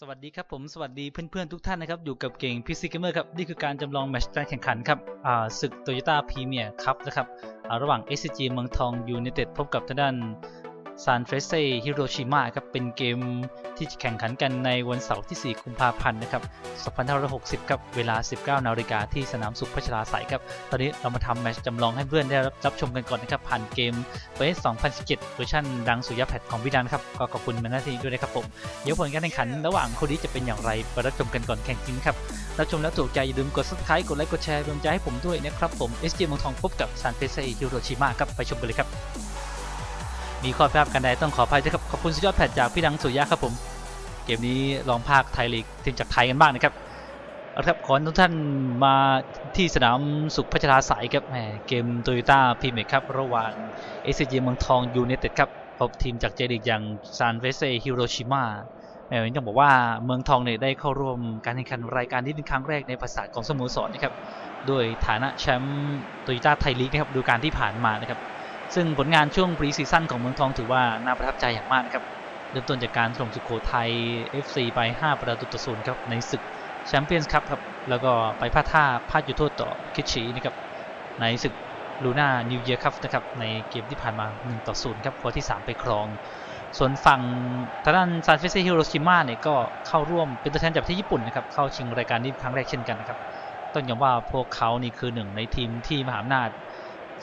สวัสดีครับผมสวัสดีเพื่อนๆทุกท่านนะครับ อยู่กับเก่งพีซีเกมเมอร์ครับ นี่คือการจำลองแมตช์การแข่งขันครับอ่าศึก Toyota Premier ครับนะครับอ่าระหว่าง SCG เมืองทองยูเนเต็ดพบกับทางด้าน ซานเฟรเซ่ฮิโรชิมาครับเป็นเกมที่จะแข่งขันกันในวันเสาร์ที่ 4 กุมภาพันธ์นะครับ 2560 ครับ เวลา 19 นาฬิกาที่สนามสุขพัชราไสยครับ ตอนนี้เรามาทำแมชจำลองให้เพื่อนได้รับชมกันก่อนนะครับ ผ่านเกม PS 2017 เวอร์ชันดังสุยะแพทของพี่ดันครับ ก็ขอบคุณมาณที่ด้วยนะครับผม เดี๋ยวผลการแข่งขันระหว่างคู่นี้จะเป็นอย่างไรไปรับชมกันก่อนแข่งจริงครับ รับชมแล้วถูกใจอย่าลืมกด subscribe กดไลค์ กดแชร์เป็นกำลังใจให้ผมด้วยนะครับผม SG มองทองพบกับซานเฟรเซฮิโรชิมาครับ ไปชมกันเลยครับ มีข้อพิพาทกันใดต้องขออภัยด้วยครับขอบคุณสุดยอดแพทจากพี่ดังสุริยะครับผมเกมนี้ลองภาคไทยลีกทีมจากไทยกันบ้างนะครับเอาละครับขอทุกท่านมาที่สนามสุขพัชราสายครับแหมเกมโตโยต้าพรีเมียร์ครับระหว่าง SCG เมืองทองยู n i เต็ดครับพบทีมจากเจลีกอย่างซานเฟเซฮิโรชิมาแหมต้องบอกว่าเมืองทองเนี่ยได้เข้าร่วมการแข่งขันรายการนี้เป็นครั้งแรกในประวัติศาสตร์ของสโมสรนะครับโดยฐานะแชมป์โตโยต้าไทยลีกนะครับดูการที่ผ่านมานะครับ ซึ่งผลงานช่วงปรีซีซั่นของเมืองทองถือว่าน่าประทับใจอย่างมากนะครับเริ่มต้นจากการส่งสุโขทัย FC ไป 5 ประตูต่อศูนย์ครับในศึกแชมเปี้ยนส์คัพครับแล้วก็ไปพลาดท่าพลาดจุดโทษต่อคิชีนะครับในศึกลูน่านิวเยียร์ครับนะครับในเกมที่ผ่านมา 1 ต่อ0ครับพอที่ 3 ไปครอง ส่วนฝั่งทางด้านซานเฟเซฮิโรชิมาเนี่ยก็เข้าร่วมเป็นตัวแทนจากประเทศญี่ปุ่นนะครับเข้าชิงรายการนี้ครั้งแรกเช่นกันนะครับต้องยอมว่าพวกเขานี่คือหนึ่งในทีมที่มหาอำนาจ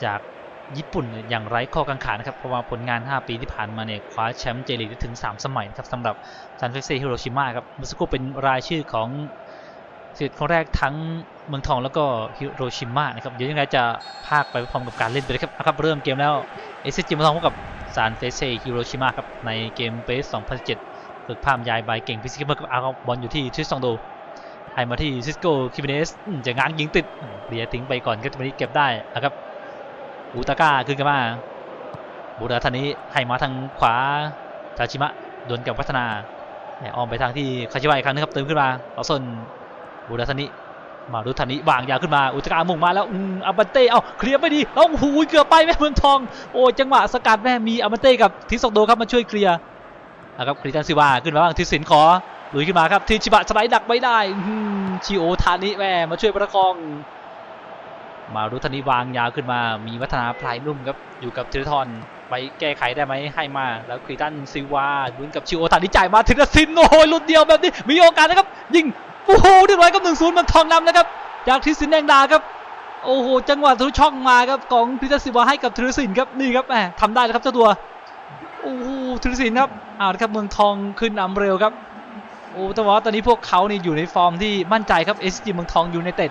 จาก ญี่ปุ่นอย่างไร้ข้อกังขานะครับเพราะว่าผลงาน 5 ปีที่ผ่านมาเนี่ยคว้าแชมป์เจลีกได้ถึง 3 สมัยนะครับสำหรับซานเฟเซฮิโรชิมาครับเมื่อสักครู่เป็นรายชื่อของสิทธิ์คนแรกทั้งเมืองทองแล้วก็ฮิโรชิมานะครับเดี๋ยวยังไงจะพากไปพร้อมกับการเล่นไปเลยครับนะครับเริ่มเกมแล้วเอสจีเมืองทองพบกับซานเฟเซฮิโรชิมาครับในเกมเบส2017ฝึกภาพยายใบเก่งพิซิกเมอร์กับอาร์บอลอยู่ที่ทริสตองโดให้มาที่ซิสโกคิมิเนสอืมจะง้างยิงติดเดียทิ้งไปก่อนก็จะมานี้เก็บได้นะครับ อูตาก้าขึ้นกันมาบูราธานิให้มาทางขวาชาชิมะโดวลกับพัฒนาแหม่อ้อมไปทางที่คาชิวะอีกครั้งนึงครับเติมขึ้นมาต่อส้นบูราธานิมารุธานิวางยาวขึ้นมาอุตกามุ่งมาแล้วอืมอาบันเต้เอาเคลียร์ไม่ดีแล้วหูเกือบไปแม่เมืองทองโอ้จังหวะสกัดแม่มีอาบันเต้กับทิสอกโดครับมาช่วยเคลียร์นะครับคริสตันซิวาขึ้นมาบ้างทิสินขอลุยขึ้นมาครับทีชิบะสไลด์ดักไม่ได้ชิโอทานิแม่มาช่วยประคอง มารุธนิวางยาวขึ้นมา มีวัฒนาพลายนุ่มครับ อยู่กับธีรทรไปแก้ไขได้ไหมให้มา แล้วคริสตันซิวาลุ้นกับชิโอทานิจ่ายมาธีรศินโอ้โหลุดเดียวแบบนี้ มีโอกาสนะครับ ยิง โอ้โหเรียบร้อยกับหนึ่งศูนย์มันทองนำนะครับ จากทิสินแดงดาครับ โอ้โห จังหวะทะลุช่องมาครับ ของพิทักษ์ศิวาให้กับธีรศินครับ นี่ครับแหมทำได้แล้วครับเจ้าตัว โอ้โหธีรศินครับอ่าครับ เมืองทองขึ้นนำเร็วครับ โอ้ต้องบอกว่าตอนนี้พวกเขานี่อยู่ในฟอร์มที่มั่นใจครับ SG เมืองทองยูไนเต็ด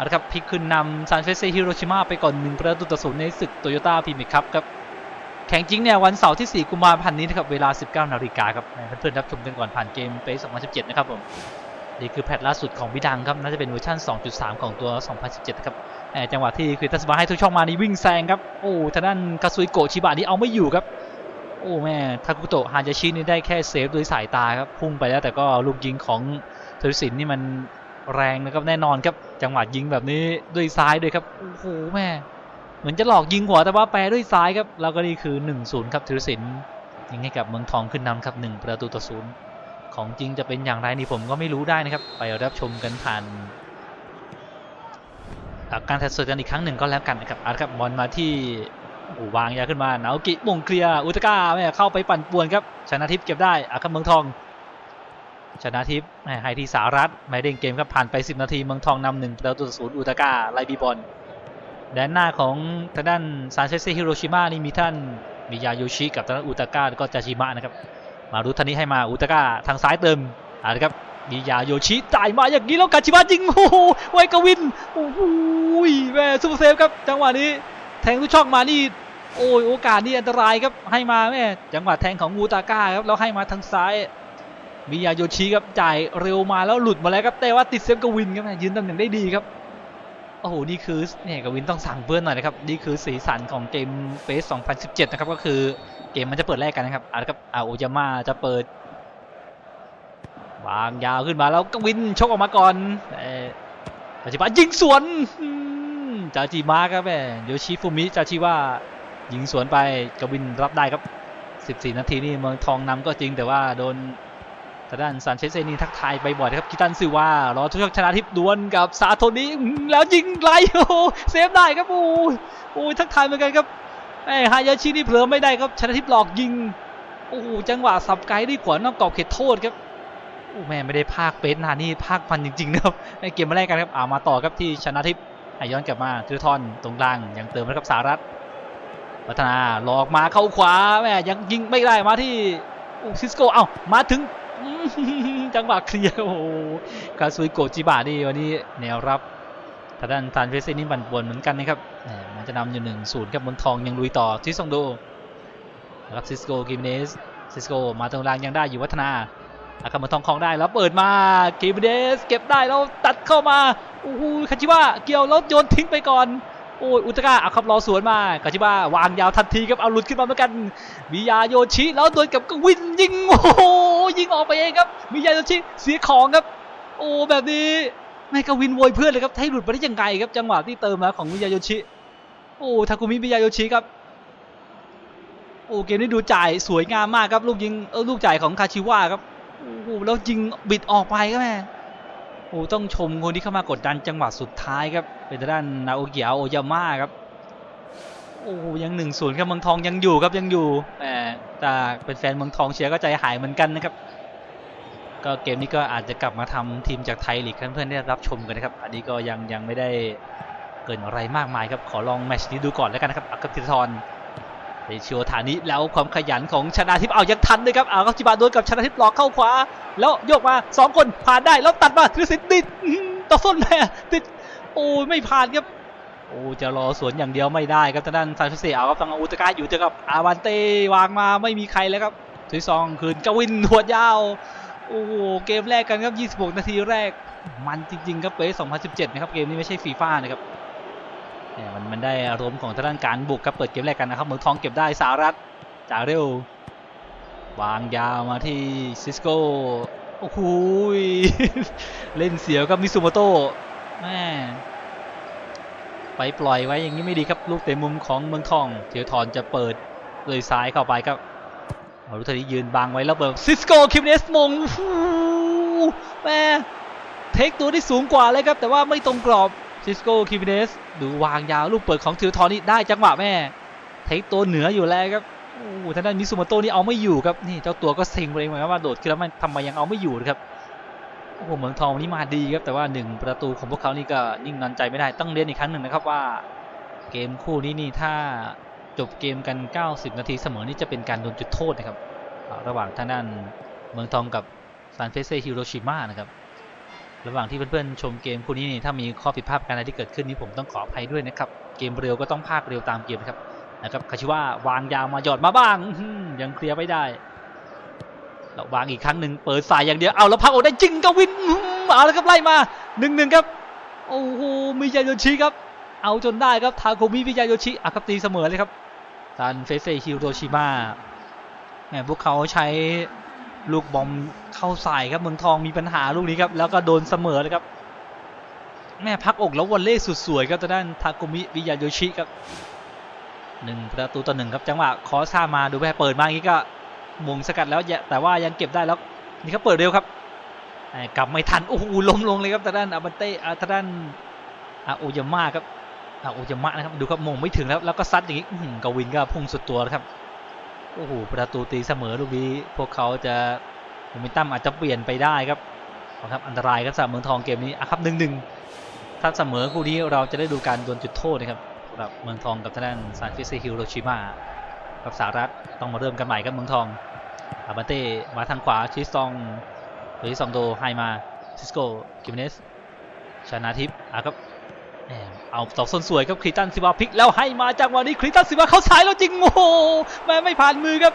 เอาละครับพลิกขึ้นนำซานเฟเซฮิโรชิมาไปก่อน1ประตูต่อศูนย์ในศึกโตโยต้าพรีเมียร์คัพครับแข่งจริงเนี่ยวันเสาร์ที่ 4 กุมภาพันธ์นี้นะครับเวลา 19นาฬิกาครับเพื่อนๆรับชมกันก่อนผ่านเกมเปย์2017 นะครับผมนี่คือแพทล่าสุดของพี่ดังครับน่าจะเป็นเวอร์ชัน2.3 ของตัว 2017นะครับจังหวะที่คือทัสบาให้ทุกช่องมานี่วิ่งแซงครับโอ้ทางด้านคาซุยโกชิบะนี่เอาไม่อยู่ครับโอ้แม่ทาคุโตะฮานยาชินี่ได้แค่เซฟด้วยสายตาครับพุ่งไปแล้วแต่ก็ลูกยิงของเทอร์สินนี่มัน แรงนะครับแน่นอนครับจังหวะยิงแบบนี้ด้วยซ้ายด้วยครับโอ้โหแม่เหมือนจะหลอกยิงหัวแต่ว่าแปรด้วยซ้ายครับแล้วก็นี่คือ 1-0 ครับธีรศิลป์ยิงให้กับเมืองทองขึ้นนำครับ 1 ประตูต่อศูนย์ของจริงจะเป็นอย่างไรนี่ผมก็ไม่รู้ได้นะครับ ไปรับชมกันผ่านการถ่ายสดกันอีกครั้งหนึ่งก็แล้วกันนะครับอาละครับบอลมาที่อ้วางยาขึ้นมานาโอกิมงเคลียร์อุตกาแม่เข้าไปปั่นป่วนครับชนะทิพย์เก็บได้อาครับเมืองทอง ชนะทิพย์แม่ให้ที่สารัฐไม่เด้งเกมครับผ่านไป 10 นาทีเมืองทองนำหนึ่งประตูต่อศูนย์อุตกาไลบีบอลแดนหน้าของทางด้านซานเชสฮิโรชิมานี่มีท่านมิยาโยชิกับทางด้านอุตากาก็จาชิมะนะครับ มารุทานิให้มาอุตากาทางซ้ายเติมอ่านะครับมิยาโยชิจ่ายมาอย่างนี้แล้วกาชิมะยิงโอ้โหไวกวินโอ้โหแม่ซูเปอร์เซฟครับจังหวะนี้แทงทุกช่องมานี่โอ้ยโอกาสนี่อันตรายครับให้มาแม่จังหวะแทงของอุตาก้าครับแล้วให้มาทางซ้าย มิยาโยชิครับจ่ายเร็วมาแล้วหลุดมาแล้วครับแต่ว่าติดเซฟกวินครับแม่ยืนตำแหน่งได้ดีครับโอ้โหนี่คือเนี่ยกวินต้องสั่งเพื่อนหน่อยนะครับนี่คือสีสันของเกมเฟส2017 นะครับก็คือเกมมันจะเปิดแรกกันนะครับอ่าครับอาโอยาม่าจะเปิดวางยาวขึ้นมาแล้วกวินชกออกมาก่อนเอ่อจาจิมะยิงสวนจาจิมะครับแม่โยชิฟุมิจาชิว่ายิงสวนไปกวินรับได้ครับ 14 นาทีนี่เมืองทองนำก็จริงแต่ว่าโดน ทางด้านซานเชสเซนีทักทายไปบ่อยนะครับกิตันซิว่ารอทุกชนาทิพย์ดวลกับซาโทนี้แล้วยิงไกลโอ้เซฟได้ครับโอ้โอ้ทักทายเหมือนกันครับไอ้ฮายาชินี่เผลอไม่ได้ครับชนาทิพย์หลอกยิงโอ้โหจังหวะสับไกลได้ขวานอกกรอบเขตโทษครับโอ้แม่ไม่ได้ภาคเป๊ะนานี่ภาคมันจริงๆนะครับในเกมมาแรกกันครับอ่ามาต่อครับที่ชนะทิพย์ให้ย้อนกลับมาคือทอนตรงกลางยังเติมนะครับสารัตพัฒนาหลอกมาเข้าขวาแม่ยังยิงไม่ได้มาที่ซิสโกเอ้ามาถึง จังหวะเคลียร์โอ้โหคาซุยโกจิบะนี่วันนี้แนวรับทางด้านทานเฟสนี่บันบวนเหมือนกันนะครับมันจะนำอยู่หนึ่งศูนย์ครับบนทองยังลุยต่อที่ซองโดนะครับซิสโกกิมเนสซิสโกมาตรงกลางยังได้อยู่วัฒนาอาคามันทองคลองได้แล้วเปิดมากิมเนสเก็บได้แล้วตัดเข้ามาโอ้โหคาจิบะเกี่ยวแล้วโยนทิ้งไปก่อนโอ้ยอุตกะเอาครับรอสวนมาคาจิบะวางยาวทันทีครับเอาหลุดขึ้นมาเหมือนกันมิยาโยชิแล้วโดนกับกวินยิงโอ้ ยิงออกไปเองครับ มิยาโยชิเสียของครับ โอ้แบบนี้ไม่กวินโวยเพื่อนเลยครับให้หลุดไปได้ยังไงครับ จังหวะที่เติมมาของมิยาโยชิ โอ้ทาคุมิมิยาโยชิครับ โอ้เกมนี้ดูจ่ายสวยงามมากครับลูกยิงเออลูกจ่ายของคาชิวะครับโอ้โหแล้วยิงบิดออกไปครับแม่โอ้ต้องชมคนที่เข้ามากดดันจังหวะสุดท้ายครับเป็นด้านนาโอเกียโอยาม่าครับโอ้ยังหนึ่งศูนย์ครับเมืองทองยังอยู่ครับยังอยู่แห มแต่เป็นแฟนเมืองทองเชียร์ก็ใจหายเหมือนกันนะครับ ก็เกมนี้ก็อาจจะกลับมาทำทีมจากไทยลีกเพื่อนๆได้รับชมกันนะครับ อันนี้ก็ยังยังไม่ได้เกินอะไรมากมายครับ ขอลองแมชนี้ดูก่อนแล้วกันนะครับอักติทรในชิวฐานิแล้วความขยันของชนะทิพย์เอายังทันเลยครับเอาครับจิบาโดนกับชนะทิพย์หลอกเข้าขวา แล้วโยกมาสองคนผ่านได้แล้วตัดมาธีรศิลป์ติดต่อส้นแม่ติดโอ้ยไม่ผ่านครับ โอ้จะรอสวนอย่างเดียวไม่ได้ครับทางด้านซานเฟเซเอาครับทางอุตกาอยู่เจอกับอาวันเต้วางมาไม่มีใครแล้วครับทุยซองคืนกวินหัวดยาวโอ้โหเกมแรกกันครับ 26 นาทีแรก มันจริง ๆ ครับเป2017 นะครับ เกมนี้ไม่ใช่ฟีฟ่านะครับเนี่ยมันมันได้อารมณ์ของทางด้านการบุกครับเปิดเกมแรกกันนะครับเมืองทองเก็บได้สารัตจ่าเร็ว วางยาวมาที่ซิสโก้โอ้โหยเล่นเสียวกับมิซูโมโต้แม่ ไปปล่อยไว้อย่างนี้ไม่ดีครับลูกเตะมุมของเมืองทองเทียวทอนจะเปิดเลยซ้ายเข้าไปครับเอาลูกทียืนบังไว้แล้วเปิดซิสโก้คิมเนสมงแม่เทคตัวที่สูงกว่าเลยครับ แต่ว่าไม่ตรงกรอบซิสโก้คิมเนสดูวางยาวลูกเปิดของเทียวทอนนี่ได้จังหวะแม่เทคตัวเหนืออยู่แล้วครับโอ้โหทางด้านมิซูโมโต้นี่เอาไม่อยู่ครับนี่เจ้าตัวก็เซ็งไปเองเหมือนกันว่าโดดขึ้นแล้วมันทำไมยังเอาไม่อยู่นะครับ โอ้โหเมืองทองนี่มาดีครับแต่ว่าหนึ่งประตูของพวกเขานี่ก็นิ่งนอนใจไม่ได้ต้องเรียนอีกครั้งหนึ่งนะครับว่า เกมคู่นี้นี่ถ้าจบเกมกัน 90 นาทีเสมอนี่จะเป็นการโดนจุดโทษนะครับ ระหว่างทางด้านเมืองทองกับซานเฟเซฮิโรชิมานะครับระหว่างที่เพื่อนๆชมเกมคู่นี้นี่ถ้ามีข้อผิดพลาดปรอะการที่เกิดขึ้นนี่ผมต้องขออภัยด้วยนะครับ เกมเร็วก็ต้องภาคเร็วตามเกมนะครับนะครับคาชิว่าวางยาวมาหยอดมาบ้างยังเคลียร์ไม่ได้ แล้วางอีกครั้งหนึ่งเปิดสายอย่างเดียวเอาแล้วพักออกได้จริงกวินอื้อหือเอาแล้วครับไล่มาหนึ่งหนึ่งครับโอ้โหมิยาโยชิครับ เอาจนได้ครับทาโกมิมิยาโยชิอะครับตีเสมอเลยครับซันเฟเซฮิโรชิมาแหมพวกเขาใช้ลูกบอมเข้าใส่ครับเมืองทองมีปัญหาลูกนี้ครับแล้วก็โดนเสมอเลยครับแม่พักอกแล้ววอลเล่สุดสวยครับทางด้านทาโกมิมิยาโยชิครับหนึ่งประตูต่อหนึ่งครับจังหวะคอซ่ามาดูแม่เปิดมาอย่างนี้ก็ มงสกัดแล้วแต่ว่ายังเก็บได้แล้วนี่เขาเปิดเร็วครับกลับไม่ทันโอ้โหล้มลงเลยครับทางด้านอาบันเต้อาทางด้านอาโอยาม่าครับอาโอยามะนะครับดูครับมงไม่ถึงแล้วแล้วก็ซัดอย่างนี้กวินก็พุ่งสุดตัวแล้วครับโอ้โหประตูตีเสมอลูกนี้พวกเขาจะโมเมนตัมอาจจะเปลี่ยนไปได้ครับเอครับอันตรายครับสำหรับเมืองทองเกมนี้อะครับหนึ่งหนึ่งถ้าเสมอคู่นี้เราจะได้ดูการโดนจุดโทษนะครับสำหรับเมืองทองกับทางด้านซานฟิเซฮิโรชิมากับสหรัฐต้องมาเริ่มกันใหม่ครับเมืองทอง อาบันเต้มาทางขวาชิซองหรือซองโดให้มาซิสโกกิมเนสชนะทิพย์อะครับเอาตอกส้นสวยครับคริตันซิวาพิกแล้วให้มาจังหวะนี้คริตันซิวาเข้าสายแล้วจริงโอ้โหแม่ไม่ผ่านมือครับ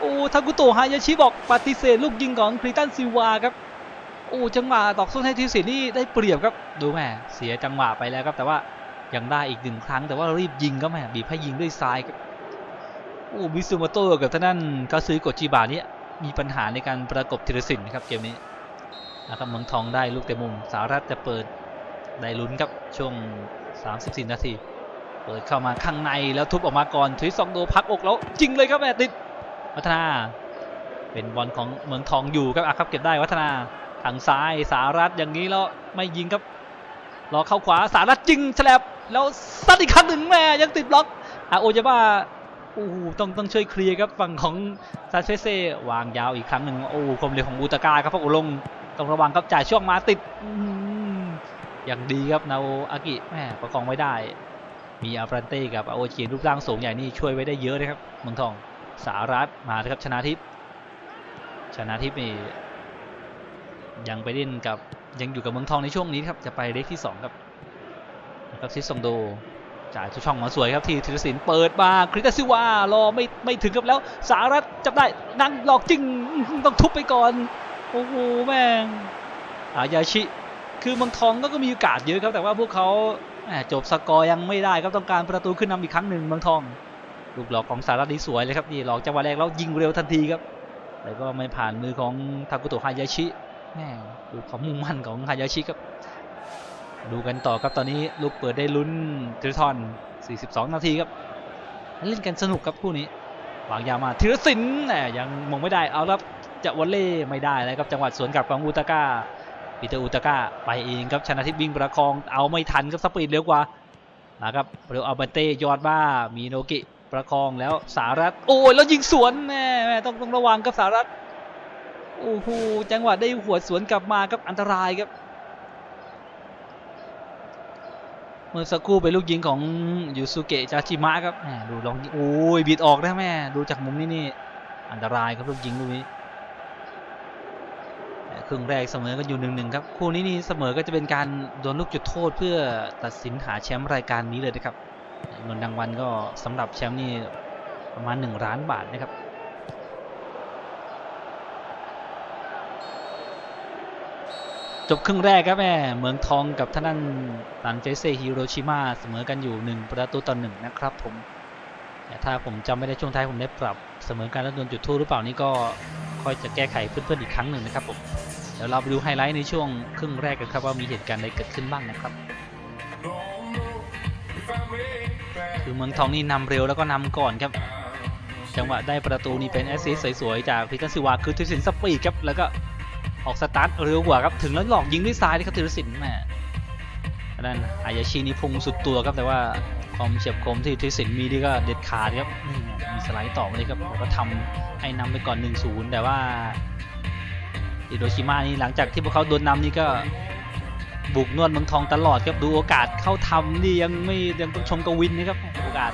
โอ้ทากุโตะฮายาชิบอกปฏิเสธลูกยิงของคริตันซิวาครับโอ้จังหวะตอกส้นให้ทีสินี่ได้เปรียบครับดูแม่เสียจังหวะไปแล้วครับแต่ว่ายังได้อีกหนึ่งครั้งแต่ว่ารีบยิงก็แม่บีบให้ยิงด้วยซ้ายครับ อ้มิซูโมโตะกับท่านนั่นก็ซื้อกดจิบาเนี่ยมีปัญหาในการประกบธีรศิลป์นะครับเกมนี้นะครับเมืองทองได้ลูกเตะมุม สารัฐจะเปิดได้ลุ้นครับช่วง 34 นาที เปิดเข้ามาข้างในแล้วทุบออกมาก่อนทุยซองโดพักอกแล้วจริงเลยครับแม่ติดพัฒนา เป็นบอลของเมืองทองอยู่ครับอะครับเก็บได้วัฒนาทางซ้ายสารัตอย่างนี้แล้วไม่ยิงครับรอเข้าขวาสารัตยิงแฉลบแล้วซัดอีกครั้งหนึ่งแม่ยังติดบล็อกอาโอยาบ้า โอ้โหต้องต้องช่วยเคลียร์ครับฝั่งของซานเฟเซวางยาวอีกครั้งหนึ่งโอ้โหความเร็วของบูตากาครับพวกอุลงต้องระวังครับจ่ายช่วงมาติดอย่างดีครับนาโออากิแม่ประคองไว้ได้ มีอาปรันเต้กับอาโอจีนรูปร่างสูงใหญ่นี่ช่วยไว้ได้เยอะนะครับเมืองทองสารัตมาครับชนะทิพย์ชนะทิพย์นี่ยังไปเล่นกับยังอยู่กับเมืองทองในช่วงนี้ครับจะไปเล็กที่สองครับครับซิซองโด จ่ายทุกช่องมาสวยครับที่ธีรศิลป์เปิดมาคริสตาซิวารอไม่ไม่ถึงครับแล้ว สารัตจับได้นั่งหลอกจริงต้องทุบไปก่อน โอ้โหแม่งอายาชิ คือเมืองทองก็ก็มีโอกาสเยอะครับ แต่ว่าพวกเขาจบสกอร์ยังไม่ได้ครับต้องการประตูขึ้นนำอีกครั้งหนึ่งเมืองทอง ลูกหลอกของสารัตนี่สวยเลยครับนี่หลอกจังหวะแรกแล้วยิงเร็วทันทีครับแต่ก็ไม่ผ่านมือของทากุโตะฮายาชิแม่ดูความมุ่งมั่นของฮายาชิครับ ดูกันต่อครับตอนนี้ลูกเปิดได้ลุ้นทริทอน42 นาทีครับเล่นกันสนุกครับคู่นี้วางยามาธีรศิลป์แหมยังมองไม่ได้เอาแล้วจะวอลเล่ไม่ได้เลยครับจังหวะสวนกลับของอุตาก้าปีเตอร์อุตาก้าไปเองครับชนะทิพย์วิ่งประคองเอาไม่ทันครับสปีดเร็วกว่านะครับเร็วอัลเบเต้ยอดบ้ามีโนกิประคองแล้วสารัตโอ้ยแล้วยิงสวนแม่แม่ต้องต้องระวังครับสารัตโอ้โหจังหวะได้หัวสวนกลับมาครับอันตรายครับ เมื่อสักครู่เป็นลูกยิงของยูสุเกะจาจิมะครับแหมดูลองโอ้ยบิดออกนะแม่ดูจากมุมนี้นี่อันตรายครับลูกยิงลูกนี้แหม่ครึ่งแรกเสมอกันอยู่หนึ่งหนึ่งครับคู่นี้นี่เสมอก็จะเป็นการโดนลูกจุดโทษเพื่อตัดสินหาแชมป์รายการนี้เลยนะครับเงินรางวัลก็สำหรับแชมป์นี่ประมาณ 1 ล้านบาทนะครับ จบครึ่งแรกครับแม่เมืองทองกับท่านั่นซันเฟเซฮิโรชิมาเสมอกันอยู่ 1 ประตูต่อหนึ่งนะครับผมแต่ถ้าผมจำไม่ได้ช่วงท้ายผมได้ปรับเสมอกันแล้วโดนจุดโทษหรือเปล่านี่ก็ค่อยจะแก้ไขเพื่อนๆอีกครั้งหนึ่งนะครับผมเดี๋ยวเราไปดูไฮไลท์ในช่วงครึ่งแรกกันครับว่ามีเหตุการณ์อะไรเกิดขึ้นบ้างนะครับ คือเมืองทองนี่นำเร็วแล้วก็นำก่อนครับ จังหวะได้ประตูนี่เป็นแอสซิสสวยๆจากพิทัศิวาคือทิสินสปีดครับแล้วก็ ออกสตาร์ทเร็วกว่าครับถึงแล้วหลอกยิงด้วยซ้ายนี่ครับธีรศิลป์แหม่นั่นอายาชินี่พุ่งสุดตัวครับแต่ว่าความเฉียบคมที่ธีรศิลป์มีนี่ก็เด็ดขาดครับนี่ไงมีสไลด์ต่อมาเลยครับแล้วก็ทำให้นำไปก่อน 1-0 แต่ว่าอิโดชิมานี่หลังจากที่พวกเขาโดนนำนี่ก็บุกนวดเมืองทองตลอดครับดูโอกาสเข้าทำนี่ยังไม่ยังต้องชมกวินนะครับโอกาส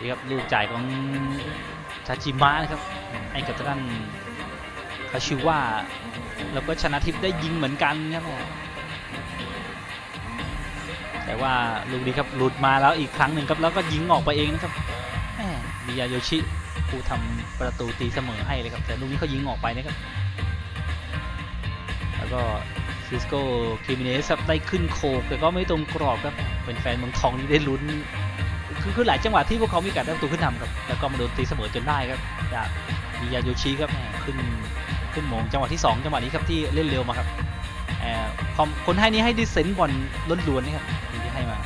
นี่ครับลูกจ่ายของชาจิมะนะครับให้กับทางด้าน คาชิว่าแล้วก็ชนะทิพย์ได้ยิงเหมือนกันครับแต่ว่าลูกนี้ครับหลุดมาแล้วอีกครั้งหนึ่งครับแล้วก็ยิงออกไปเองนะครับแม่มิยาโยชิผู้ทำประตูตีเสมอให้เลยครับ แต่ลูกนี้เขายิงออกไปนะครับ แล้วก็ซิสโก้คิมิเนสได้ขึ้นโคกแต่ก็ไม่ตรงกรอบครับเป็นแฟนเมืองทองนี่ได้ลุ้นคือคือหลายจังหวะที่พวกเขามีการได้ประตูขึ้นนำครับ แล้วก็มาโดนตีเสมอจนได้ครับจากมิยาโยชิครับแม่ขึ้น ขึ้นโมงจังหวะที่ 2 จังหวะนี้ครับที่เล่นเร็วมาครับความคนให้นี้ให้ดิเซนต์บอลล้วนๆนะครับที่ให้มา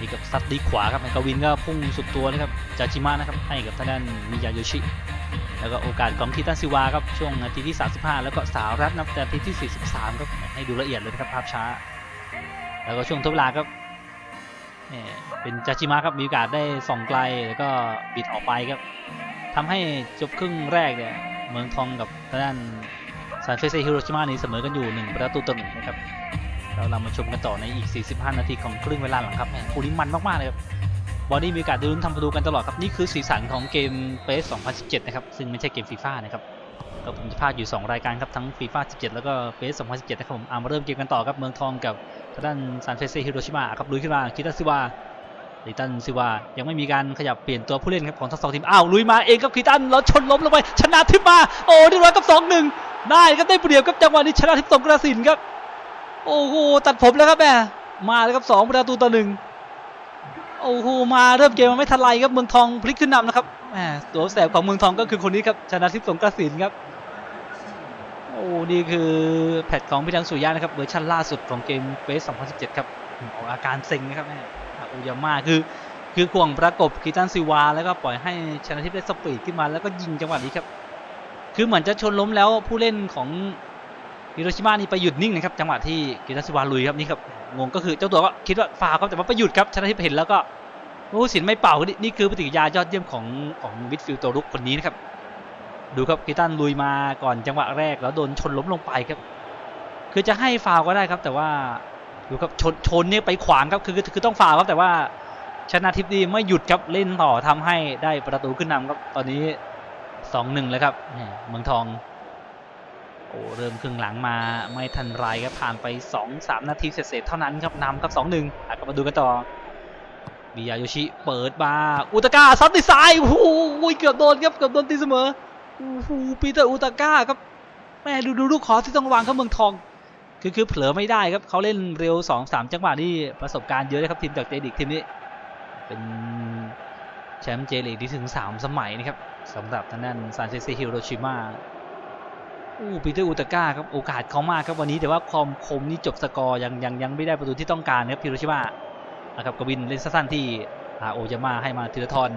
นี่กับซัดดีขวาครับกวินก็พุ่งสุดตัวนะครับจาจิมะนะครับให้กับทางด้านมิยาโยชิ แล้วก็โอกาสของคิตันซิวาครับช่วงนาทีที่ 35 แล้วก็สาวรัตน์นับนาทีที่ 43ครับให้ดูละเอียดเลยนะครับภาพช้า แล้วก็ช่วงทดเวลาครับเป็นจาจิมะครับมีโอกาสได้ส่องไกลแล้วก็บิดออกไปครับ ทำให้จบครึ่งแรกเนี่ยเมืองทองกับทางด้านซานเฟเซฮิโรชิมานี่เสมอกันอยู่ 1 ประตูต่อหนึ่งนะครับแล้วเรามาชมกันต่อในอีก 45 นาทีของครึ่งเวลาหลังครับคู่นี้มันมากๆเลยครับบอดี้มีโอกาสด้ลุ้นทำประตูกันตลอดครับ นี่คือสีสันของเกมเปส2017 นะครับ ซึ่งไม่ใช่เกมฟีฟ่านะครับก็ผมจะพาดอยู่ 2 รายการครับ ทั้งฟีฟ่า17 แล้วก็เปส2017 นะครับผมเอามาเริ่มเกมกันต่อครับเมืองทองกับทางด้านซานเฟเซฮิโรชิมาครับลุยขึ้นมาคิตาซิวา ลิตันซิวายังไม่มีการขยับเปลี่ยนตัวผู้เล่นครับของทั้งสองทีมอ้าวลุยมาเองครับคีตันแล้วชนล้มลงไปชนะทิพมาโอ้เรียบร้อยกับสองหนึ่งได้ครับได้เปรียบครับจังหวะนี้ชนะทิพสงกระสินครับโอ้โหตัดผมแล้วครับแม่มาแล้วครับสองประตูต่อหนึ่งโอ้โหมาเริ่มเกมมาไม่ทันไรครับเมืองทองพลิกขึ้นนำนะครับแหมตัวแสบของเมืองทองก็คือคนนี้ครับชนะทิพสงกระสินครับโอ้นี่คือแพทของพี่ดังสุริยะนะครับเวอร์ชันล่าสุดของเกมเฟส2017 ครับออกอาการเซ็งนะครับแม่ โอยาม่าคือ คือข่วงประกบกีตันซิวา แล้วก็ปล่อยให้ชนะทิพย์ได้สปีดขึ้นมาแล้วก็ยิงจังหวะนี้ครับ คือเหมือนจะชนล้มแล้วผู้เล่นของฮิโรชิมานี่ไปหยุดนิ่งนะครับจังหวะที่กีตันซิวาลุยครับนี่ครับงงก็คือเจ้าตัวก็คิดว่าฟาวครับแต่ว่าไปหยุดครับชนะทิพย์เห็นแล้วก็ผู้สินไม่เป่านี่นี่คือปฏิกิริยายอดเยี่ยมของของมิดฟิลด์ตัวรุกคนนี้นะครับดูครับกีตันลุยมาก่อนจังหวะแรกแล้วโดนชนล้มลงไปครับ คือจะให้ฟาวก็ได้ครับ แต่ว่า ดูครับชนชนเนี่ยไปขวางครับคือคือคือต้องฟาครับแต่ว่าชนะทิพย์ดีไม่หยุดครับเล่นต่อทำให้ได้ประตูขึ้นนำครับตอนนี้สองหนึ่งแล้วครับเมืองทองโอ้เริ่มครึ่งหลังมาไม่ทันไรครับผ่านไปสองสามนาทีเสร็จเท่านั้นครับนำครับสองหนึ่งอะก็มาดูกันต่อบิยาโยชิเปิดมาอุตากาซัดด้วยซ้ายโอ้โหเกือบโดนครับเกือบโดนตีเสมอโอ้โหปีเตอร์อุตากาครับแม่ดูดูลูกขอที่ต้องวางครับเมืองทอง คือคือเผลอไม่ได้ครับเขาเล่นเร็วสองสามจังหวะนี่ประสบการณ์เยอะนะครับทีมจากเจดิกทีมนี้เป็นแชมป์เจลีกที่ถึง3สมัยนะครับสำหรับทางด้านซานเซซิฮิโรชิมาอู้ปีเตอร์อุตาก้าครับโอกาสเขามากครับวันนี้แต่ว่าความคมนี่จบสกอร์ยังยังยังไม่ได้ประตูที่ต้องการนะครับฮิโรชิมานะครับกวินเล่นสั้นๆที่อาโอยามาให้มาธีรทร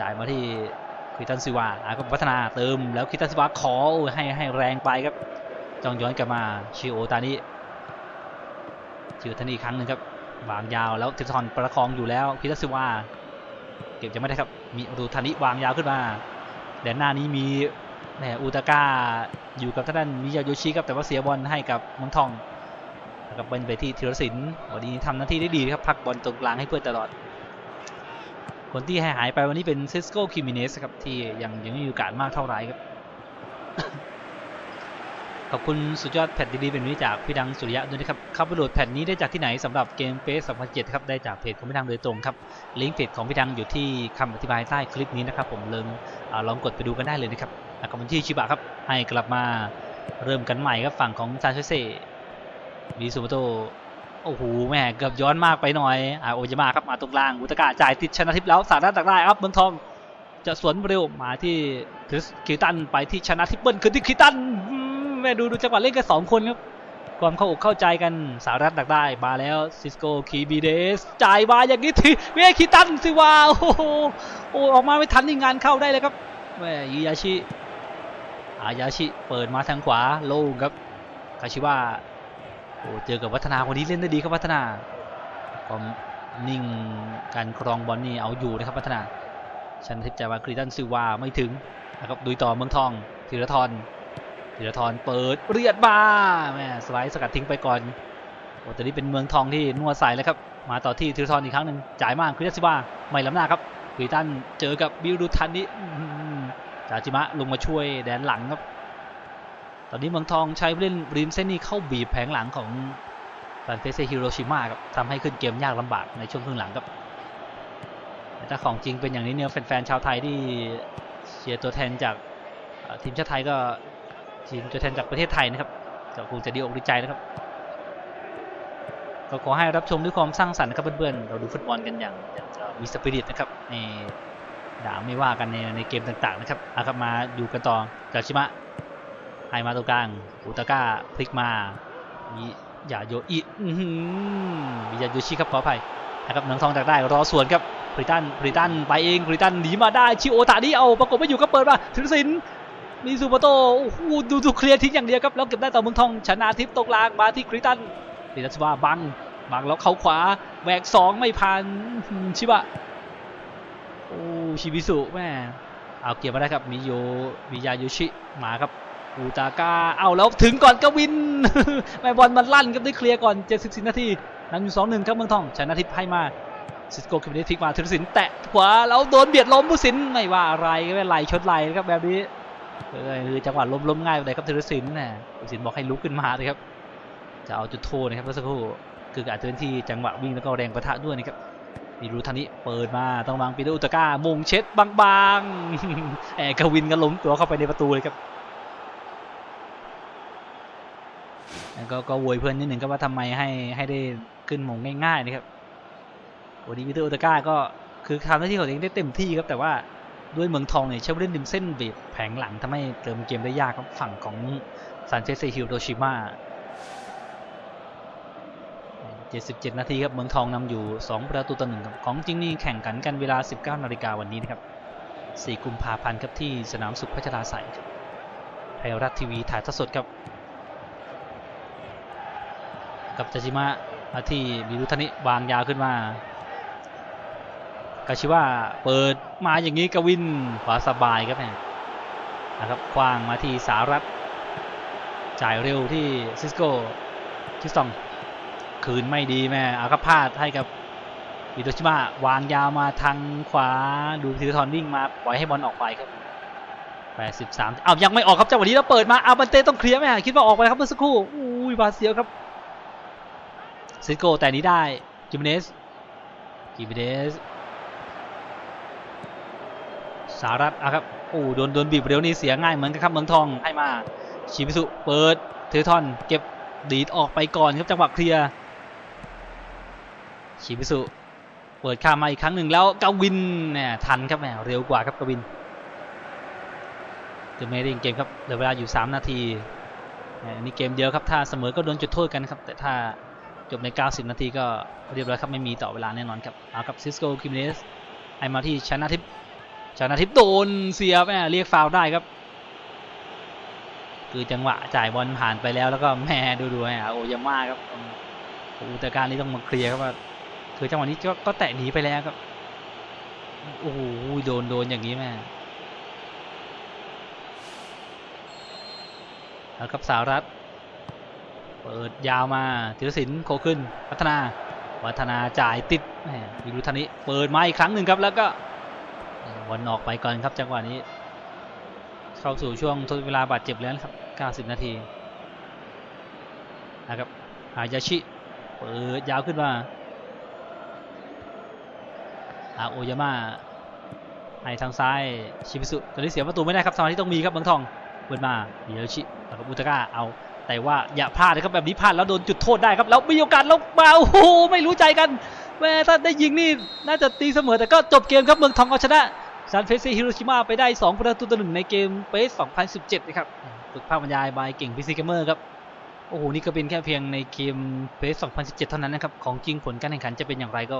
จ่ายมาที่คิตันซิวาอาก็พัฒนาเติมแล้วคิตันซิวาขอให้ให้แรงไปครับ จองย้อนกลับมาชิโอตานิชิโอตานิอีกครั้งหนึ่งครับวางยาวแล้วทิพทอนประคองอยู่แล้วพิทัศวาเก็บยังไม่ได้ครับมีรูธานิวางยาวขึ้นมาแดนหน้านี้มีแหมอุตาก้าอยู่กับทางด้านมิยาโยชิครับแต่ว่าเสียบอลให้กับมืองทองแล้วก็เบิ้ลไปที่ธีรศิลป์วันนี้ทำหน้าที่ได้ดีครับพักบอลตรงกลางให้เพื่อนตลอด คนที่หายไปวันนี้เป็นเซสโกคิมิเนสครับที่ยังยังไม่มีโอกาสมากเท่าไหร่ครับ ขอบคุณสุดยอดแผ่นดีๆเป็นนี้จากพี่ดังสุริยะด้วยนะครับเข้าไปโหลดแผ่นนี้ได้จากที่ไหนสำหรับเกมเฟส2007ครับได้จากเพจของพี่ดังโดยตรงครับลิงก์เพจของพี่ดังอยู่ที่คำอธิบายใต้คลิปนี้นะครับผมเลิงลองกดไปดูกันได้เลยนะครับแล้วก็บัญชีชิบะครับให้กลับมาเริ่มกันใหม่ครับฝั่งของซานเชเซ่มีซูโมโตโอ้โหแม่เกือบย้อนมากไปหน่อยอ่าโอยามาครับมาตรงกลางอุตกาจ่ายติดชนะทิพย์แล้วสาดหน้าตักได้ครับเมืองทองจะสวนเร็วมาที่คริสคิตันไปที่ชนะทิพย์เบิลคือที่คิตัน แม่ดูดูจังหวะเล่นกันสองคนครับ ความเข้าอกเข้าใจกันสารัฐดักได้มาแล้วซิสโกคีบีเดสจ่ายมาอย่างนี้ทีเวคิตันสิวาโอ้โหโอ้ออกมาไม่ทันนี่งานเข้าได้เลยครับแม่ยูยาชิอายาชิเปิดมาทางขวาโล่งครับคาชิวะโอ้เจอกับวัฒนาคนนี้เล่นได้ดีครับวัฒนาความนิ่งการครองบอลนี่เอาอยู่นะครับวัฒนาชันทิพย์จามาคริตันซิวาไม่ถึงนะครับดุยต่อเมืองทองธีรทร ธีรทรเปิดเรียดมาแม่สไลด์สกัดทิ้งไปก่อนโอ้แต่นี้เป็นเมืองทองที่นัวใส่แล้วครับ มาต่อที่ธีรทรอีกครั้งหนึ่งจ่ายมากคริตันซิวาไม่ล้ำหน้าครับคริตันเจอกับบิลดูทันนี้จาจิมะลงมาช่วยแดนหลังครับ ตอนนี้เมืองทองใช้ผู้เล่นริมเส้นนี้เข้าบีบแผงหลังของซันเฟเซฮิโรชิมาครับทำให้ขึ้นเกมยากลำบากในช่วงครึ่งหลังครับแต่ถ้าของจริงเป็นอย่างนี้เนี่ยแฟนๆชาวไทยที่เชียร์ตัวแทนจากทีมชาติไทยก็ ทีมตัวแทนจากประเทศไทยนะครับก็คงจะดีอกดีใจนะครับก็ขอให้รับชมด้วยความสร้างสรรค์นะครับเพื่อนๆเราดูฟุตบอลกันอย่างมีสปิริตนะครับในด่าไม่ว่ากันในในเกมต่างๆนะครับเอาครับมาอยู่กันต่อจากชิมะให้มาตรงกลางอุตาก้าพลิกมามีอย่าโยอิอื้อหือมียาโยชิครับขออภัยนะครับเมืองทองจากได้รอสวนครับพริตันพริตันไปเองพริตันหนีมาได้ชิโอตานี่เอาปรากฏไม่อยู่ก็เปิดมาถึงสิน มีซูเปอร์โตโอ้โหดูดูเคลียร์ทิ้งอย่างเดียวครับแล้วเก็บได้ต่อเมืองทองชนะทิพย์ตกลางมาที่คริตันติรัสวาบังบังแล้วเข้าขวาแหวกสองไม่ผ่านชิบะโอ้ชิบิสุแม่เอาเกี่ยวมาได้ครับมิโยมิยาโยชิมาครับอูตาก้าเอาแล้วถึงก่อนกวินแม่บอลมันลั่นครับได้เคลียร์ก่อน 74 นาทีนำอยู่สองหนึ่งครับเมืองทองชนะทิพย์ให้มาซิสโกคิมเนทิกมาธีรศิลป์แตะขวาแล้วโดนเบียดล้มผู้สินไม่ว่าอะไรก็ไม่ไหลชนไหลนะครับแบบนี้ เออคือจังหวะล้มล้มง่ายไปเลยครับธีรศิลป์นะธีรศิลป์บอกให้ลุกขึ้นมาเลยครับ จะเอาจุดโทษนะครับสักครู่คืออาจจะเป็นที่จังหวะวิ่งแล้วก็แรงประทะด้วยนะครับมีรูทันนี้เปิดมาต้องวางปีเตอร์อุตาก้ามงเช็ดบางๆแอบกวินก็ล้มตัวเข้าไปในประตูเลยครับแล้วก็ก็โวยเพื่อนนิดหนึ่งก็ว่าทำไมให้ให้ได้ขึ้นมงง่ายๆนะครับวันนี้วิเตอร์โอตาก้าก็คือทำหน้าที่ของตัวเองได้เต็มที่ครับแต่ว่า ด้วยเมืองทองเนี่ยใช้ผู้เล่นริมเส้นบีบแผงหลังทำให้เติมเกมได้ยากครับฝั่งของซานเชสเซฮิโรชิมา77 นาทีครับเมืองทองนำอยู่ 2 ประตูต่อหนึ่งครับของจริงนี่แข่งขันกันเวลา 19 นาฬิกาวันนี้นะครับ 4 กุมภาพันธ์ครับที่สนามสุขพัชราไสยครับไทยรัฐทีวีถ่ายทอดสดครับ กับจาจิมะมาที่มิรุทนิวางยาวขึ้นมา กาชิว่าเปิดมาอย่างนี้กวินขวาสบายครับแม่นะครับคว้างมาที่สารัตจ่ายเร็วที่ซิสโก้ทิสตองคืนไม่ดีแม่อาก็พาดให้กับอิโตชิมะวางยาวมาทางขวาดูธีรทรวิ่งมาปล่อยให้บอลออกไปครับ83อ้าวยังไม่ออกครับจังหวะนี้แล้วเปิดมาอาบันเต้ต้องเคลียร์ไหมฮะคิดว่าออกไปครับเมื่อสักครู่อุ้ยบาเสียวครับซิสโก้แต่นี้ได้จิมเนสจิมเนส สารัตอะครับโอ้โดนโดนบีบเร็วนี่เสียง่ายเหมือนกันครับเมืองทองให้มาชิมิสุเปิดเทอร์ทอนเก็บดีดออกไปก่อนครับจังหวะเคลียร์ชิมิสุเปิดข้ามมาอีกครั้งหนึ่งแล้วกวินเนี่ยทันครับแหมเร็วกว่าครับกวินเดอะเมริงเกมครับเหลือเวลาอยู่ 3 นาทีอันนี่เกมเดียวครับถ้าเสมอก็โดนจุดโทษกันครับแต่ถ้าจบใน 90 นาทีก็เรียบร้อยครับไม่มีต่อเวลาแน่นอนครับเอากับซิสโกคิมเนสให้มาที่ชนะทิพย์ ชนะทิพย์โดนเสียแม่เรียกฟาวได้ครับ คือจังหวะจ่ายบอลผ่านไปแล้วแล้วก็แม่ดูดูฮะโอยาม่าครับโอ้แต่การนี้ต้องมาเคลียร์ครับว่าคือจังหวะนี้ก็ก็แตะหนีไปแล้วครับโอ้โหโดนโดนอย่างนี้แม่แล้วกับสารัฐเปิดยาวมาธีรศิลป์โคขึ้นพัฒนา วัฒนาจ่ายติดแหมวิรุธานิเปิดมาอีกครั้งหนึ่งครับแล้วก็ บอลออกไปก่อนครับจังหวะนี้ เข้าสู่ช่วงทดเวลาบาดเจ็บแล้วครับ 90 นาทีนะครับอายาชิเปิดยาวขึ้นมาอาโอยาม่าให้ทางซ้ายชิมิสุตอนนี้เสียประตูไม่ได้ครับสมาธิต้องมีครับเมืองทองเปิดมาเดียวชิแล้วก็อุตกาเอาแต่ว่าอย่าพลาดนะครับแบบนี้พลาดแล้วโดนจุดโทษได้ครับแล้วมีโอกาสแล้วมาโอ้โหไม่รู้ใจกัน แม่ถ้าได้ยิงนี่น่าจะตีเสมอแต่ก็จบเกมครับเมืองทองเอาชนะซานเฟเซฮิโรชิมาไปได้ 2 ประตูต่อหนึ่งในเกมเปส2017 นะครับฝึกภาพบรรยายบายเก่งพิซิเกมเมอร์ครับ โอ้โห นี่ก็เป็นแค่เพียงในเกมเปส2017 เท่านั้นนะครับ ของจริงผลการแข่งขันจะเป็นอย่างไรก็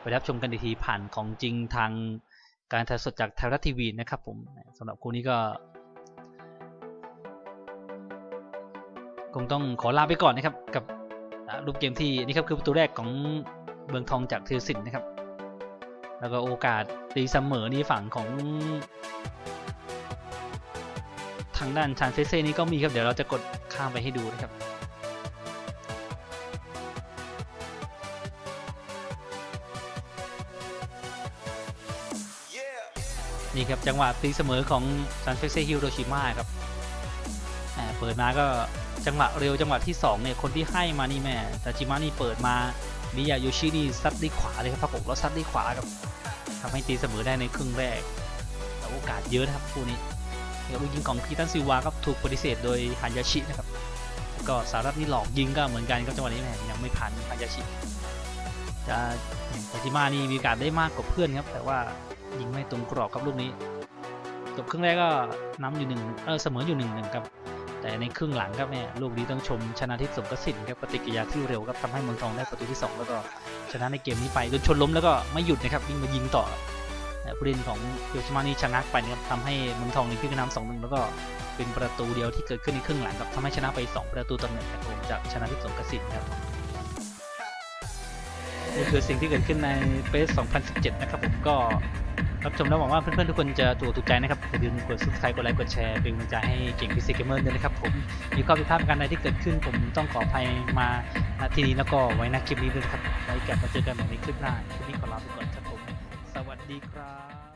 ไปรับชมกันทีผ่านของจริงทางการถ่ายสดจากไทยรัฐทีวีนะครับผมสำหรับคู่นี้ก็ คงต้องขอลาไปก่อนนะครับกับรูปเกมที่นี่ครับคือประตูแรกของ เมืองทองจากเทอสินนะครับ แล้วก็โอกาสตีเสมอในฝั่งของ ทางด้านชานเฟเซ่นี่ก็มีครับ เดี๋ยวเราจะกดข้ามไปให้ดูนะครับนี่ครับจังหวะตีเสมอของซานเฟเซ่ฮิโรชิมาครับแหมเปิดมาก็จังหวะเร็วจังหวะที่2เนี่ยคนที่ให้มานี่แม่แต่จิมานี่เปิดมา มิยาโยชินี่ซัดด้วยขวาเลยครับพักอกแล้วซัดด้วยขวาครับทำให้ตีเสมอได้ในครึ่งแรกแต่โอกาสเยอะนะครับคู่นี้เดี๋ยวยิงของคีตันซิวาครับถูกปฏิเสธโดยฮันยาชินะครับก็สารัตนี่หลอกยิงก็เหมือนกันครับจังหวะนี้แม่ยังไม่ผ่านฮันยาชิจะแต่จิมานี่มีโอกาสได้มากกว่าเพื่อนครับ แต่ว่ายิงไม่ตรงกรอบครับลูกนี้จบครึ่งแรกก็นำอยู่หนึ่งเออเสมออยู่หนึ่งหนึ่งครับ แต่ในครึ่งหลังครับเนี่ยลูกนี้ต้องชมชนะทิพย์สมกสินครับปฏิกิริยาที่เร็วครับทำให้เมืองทองได้ประตูที่ 2 แล้วก็ชนะในเกมนี้ไปโดนชนล้มแล้วก็ไม่หยุดนะครับวิ่งมายิงต่อและผู้เล่นของโยชิมานี่ชะงักไปนะครับทำให้เมืองทองในขึ้นนำสองหนึ่งแล้วก็เป็นประตูเดียวที่เกิดขึ้นในครึ่งหลังครับทำให้ชนะไป 2 ประตูต่อหนึ่งครับผมจากชนะทิพย์สมกสินครับ นี่คือสิ่งที่เกิดขึ้นในเปส2017 นะครับผมก็รับชมแล้วหวังว่าเพื่อนๆทุกคนจะถูกถูกใจนะครับอย่าลืมกด subscribe กดไลค์กดแชร์เป็นกำลังใจให้เก่งพิเศษเกมเมอร์ด้วยนะครับผมมีข้อผิดพลาดประการใดที่เกิดขึ้น ผมต้องขออภัยมาณที่นี้แล้วก็ไว้นะคลิปนี้ด้วยนะครับไว้กลับมาเจอกันใหม่ในคลิปหน้าคลิปนี้ขอลาไปก่อนครับผม สวัสดีครับ